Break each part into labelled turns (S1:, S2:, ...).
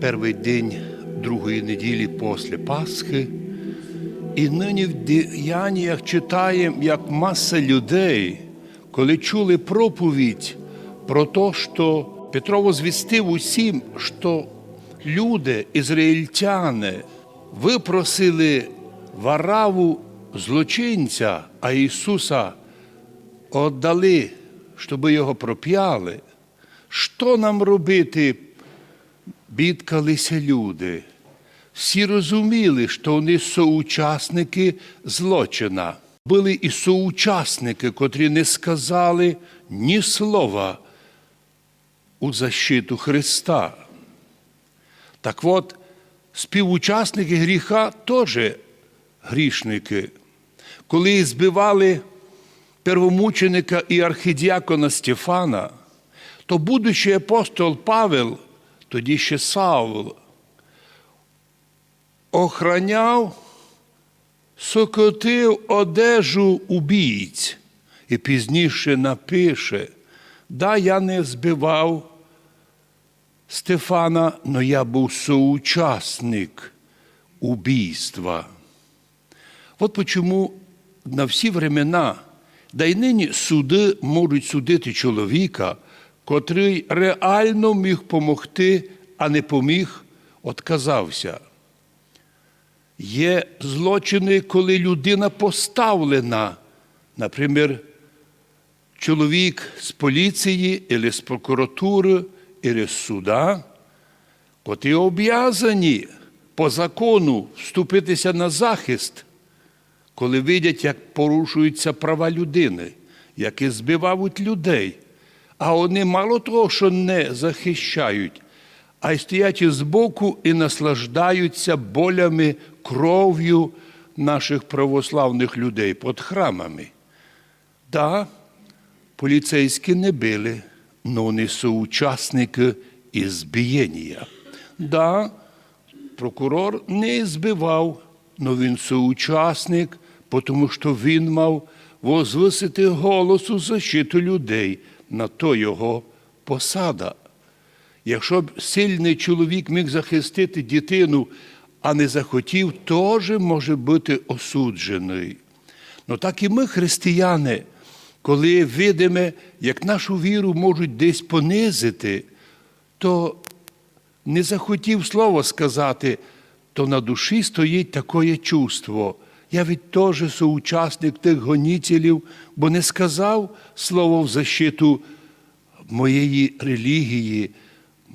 S1: Перший день другої неділі після Пасхи. І нині в діяннях читаємо, як маса людей, коли чули проповідь про те, що Петро звістив усім, що люди, ізраїльтяни, випросили вараву злочинця, а Ісуса віддали, щоб його проп'яли. Що нам робити? Бідкалися люди. Всі розуміли, що вони соучасники злочина. Були і соучасники, котрі не сказали ні слова у защиту Христа. Так от, співучасники гріха теж грішники. Коли збивали первомученика і архідіакона Стефана, то будучий апостол Павел тоді ще Савл, охраняв, сокотив одежу убійць і пізніше напише, да, я не збивав Стефана, но я був соучасник убійства. От почому на всі времена, да й нині суди можуть судити чоловіка, котрий реально міг помогти, а не поміг, отказався. Є злочини, коли людина поставлена, наприклад, чоловік з поліції, або з прокуратури, або з суда, котрі об'язані по закону вступитися на захист, коли видять, як порушуються права людини, які збивають людей. А вони мало того, що не захищають, а й стоять збоку і наслаждаються болями, кров'ю наших православних людей під храмами. Да, поліцейські не били, але вони соучасники ізбієння. Да, прокурор не збивав, але він соучасник, тому що він мав возвисити голос у защиту людей на то його посада. Якщо б сильний чоловік міг захистити дитину, а не захотів, теж може бути осуджений. Ну так і ми, християни, коли видимо, як нашу віру можуть десь понизити, то не захотів слово сказати, то на душі стоїть таке чувство. Я від теж соучасник тих гонітелів, бо не сказав слово в защиту моєї релігії,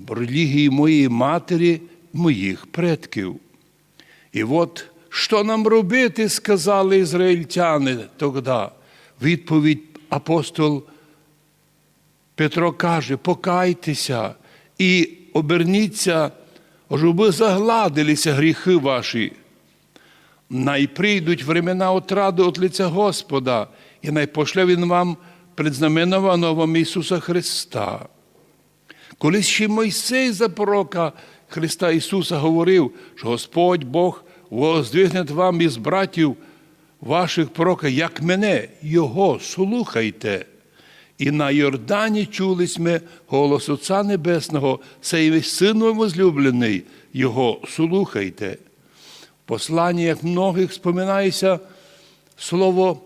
S1: релігії моєї матері, моїх предків. І от що нам робити, сказали ізраїльтяни тоді. Відповідь апостол Петро каже: покайтеся і оберніться, щоб загладилися гріхи ваші. Най прийдуть времена отради от лиця Господа, і най пошле Він вам предзнаменованого вам Ісуса Христа. Колись ще Мойсей за пророка Христа Ісуса говорив, що Господь Бог воздвигне вам із братів ваших пророка, як мене, Його слухайте. І на Йордані чулись ми голос Отця Небесного, цей син возлюблений, Його слухайте. В посланнях многих споминається слово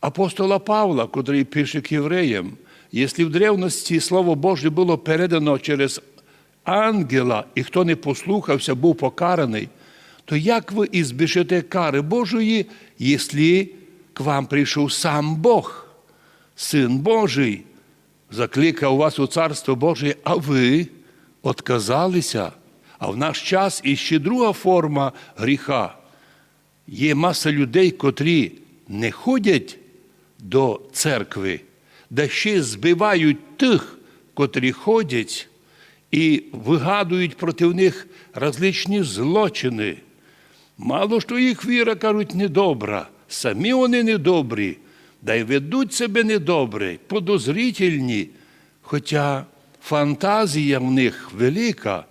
S1: апостола Павла, котрий пише к євреям. Якщо в древності Слово Боже було передано через ангела, і хто не послухався, був покараний, то як ви ізбіжите кари Божої, якщо к вам прийшов сам Бог, Син Божий, закликав вас у Царство Боже, а ви отказалися? А в наш час іще друга форма гріха. Є маса людей, котрі не ходять до церкви, да ще збивають тих, котрі ходять, і вигадують проти них различні злочини. Мало що їх віра, кажуть, недобра, самі вони недобрі, да й ведуть себе недобре, подозрительні, хоча фантазія в них велика.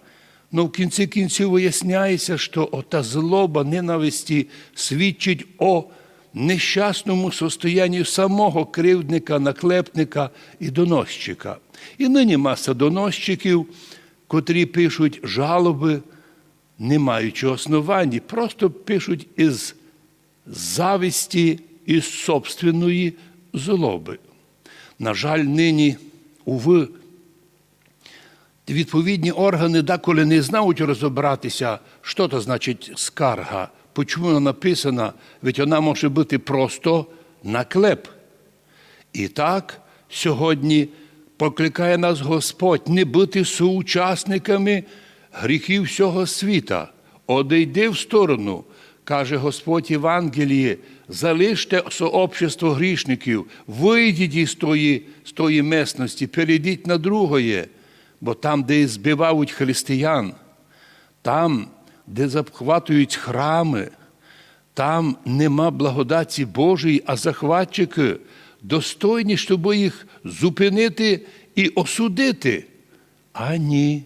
S1: Ну, в кінці кінців виясняється, що ота злоба ненависті свідчить о нещасному состоянні самого кривдника, наклепника і доносчика. І нині маса доносчиків, котрі пишуть жалоби, не маючи основань, просто пишуть із зависті, із собственної злоби. На жаль, нині, уви, відповідні органи деколи не знають розібратися, що то значить скарга, чому вона написана, ведь вона може бути просто наклеп. І так сьогодні покликає нас Господь не бути соучасниками гріхів всього світа. Одійди в сторону, каже Господь Євангеліє, залиште сообщество грішників, вийдіть із тої, з тої месності, перейдіть на другое, бо там, де збивають християн, там, де захватують храми, там нема благодаті Божої, а захватчики достойні, щоб їх зупинити і осудити. А ні,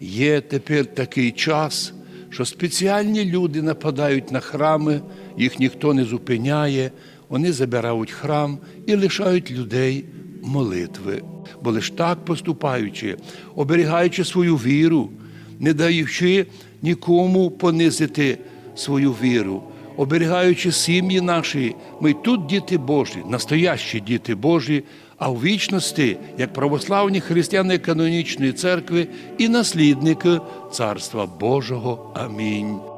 S1: є тепер такий час, що спеціальні люди нападають на храми, їх ніхто не зупиняє, вони забирають храм і лишають людей молитви. Бо лиш так поступаючи, оберігаючи свою віру, не даючи нікому понизити свою віру, оберігаючи сім'ї наші, ми тут діти Божі, настоящі діти Божі, а в вічності, як православні християни канонічної церкви і наслідники Царства Божого. Амінь.